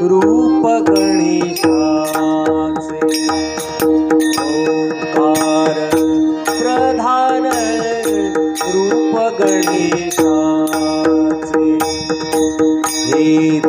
रूप गणेशाचे ओंकार प्रधान रूप गणेशाचे. हे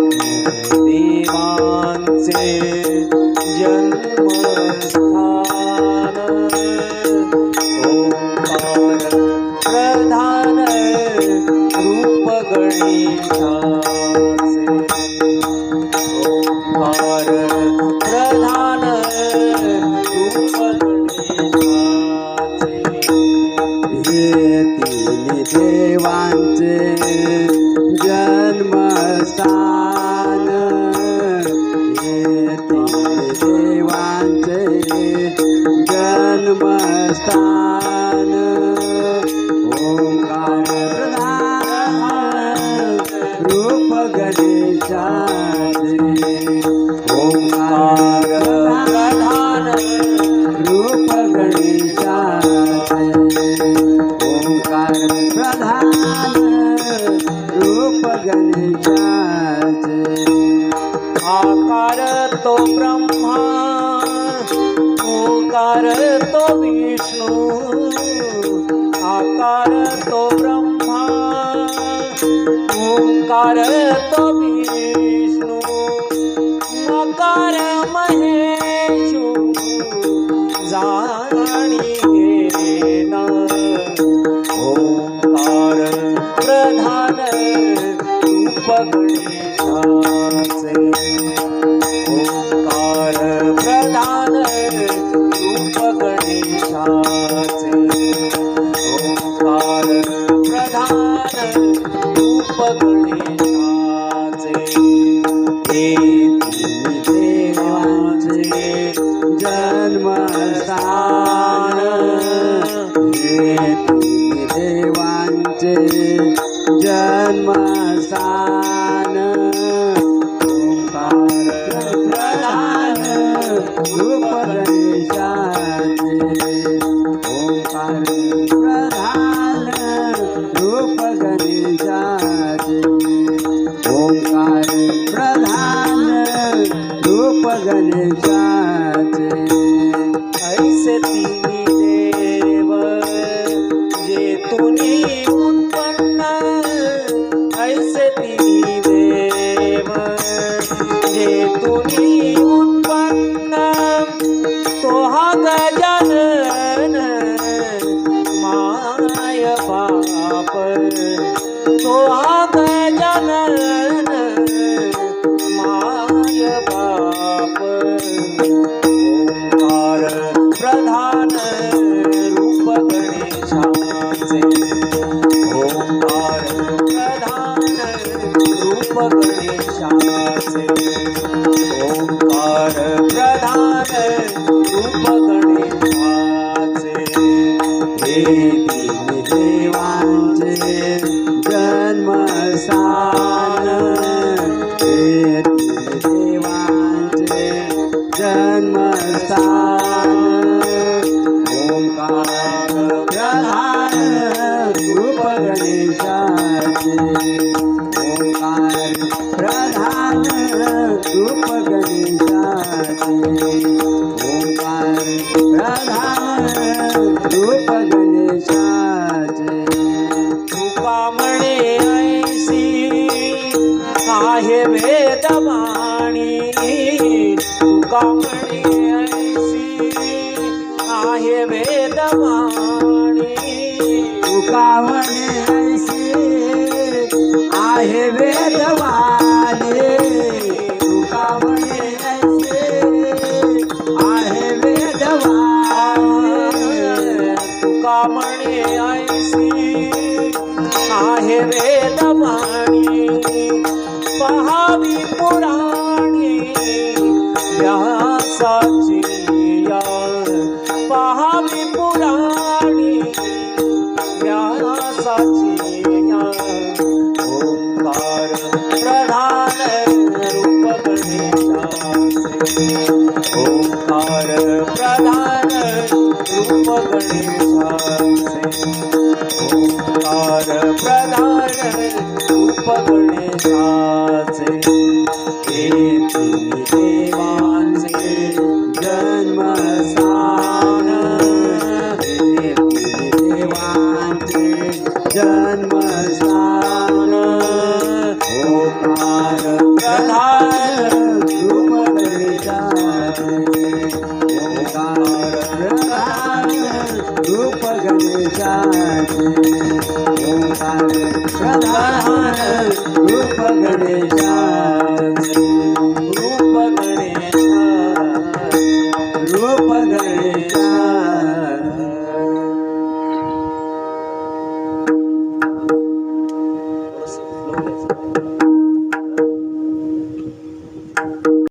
आकार तो ब्रह्मा ओकार तो विष्णू आकार तो ब्रह्मा ओकार तो विष्णू नकार महेशू जन्मस्थान ओंकार प्रधान रूप गणेशाचे ओंकार प्रधान रूप ओंकार प्रधान रूप पाप बाप तो हा गजानन माय बाप ओंकार प्रधान रूप गणेशाचे। ओंकार प्रधान रूप गणेशाचे। देवांचे जन्मस्थान हे तीन देवांचे जन्मस्थान ओंकार प्रधान रूप गणेशाचे ओंकार प्रधान रूप गणेशाचे आहे वेदवाणी. तुका म्हणे ऐसी आहे वेदवाणी. तुकावणे आहे वेदवाणे. तुकावणे ऐसे आहे वेदवाणे. तुका म्हणे ऐसी आहे वेदवाणी. व्यासाची या पहावी पुराणी व्यासाची ओंकार प्रधान रूप गणेशाचे. ओंकार प्रधान रूप गणेशाचे. प्रधान रूप गणेशा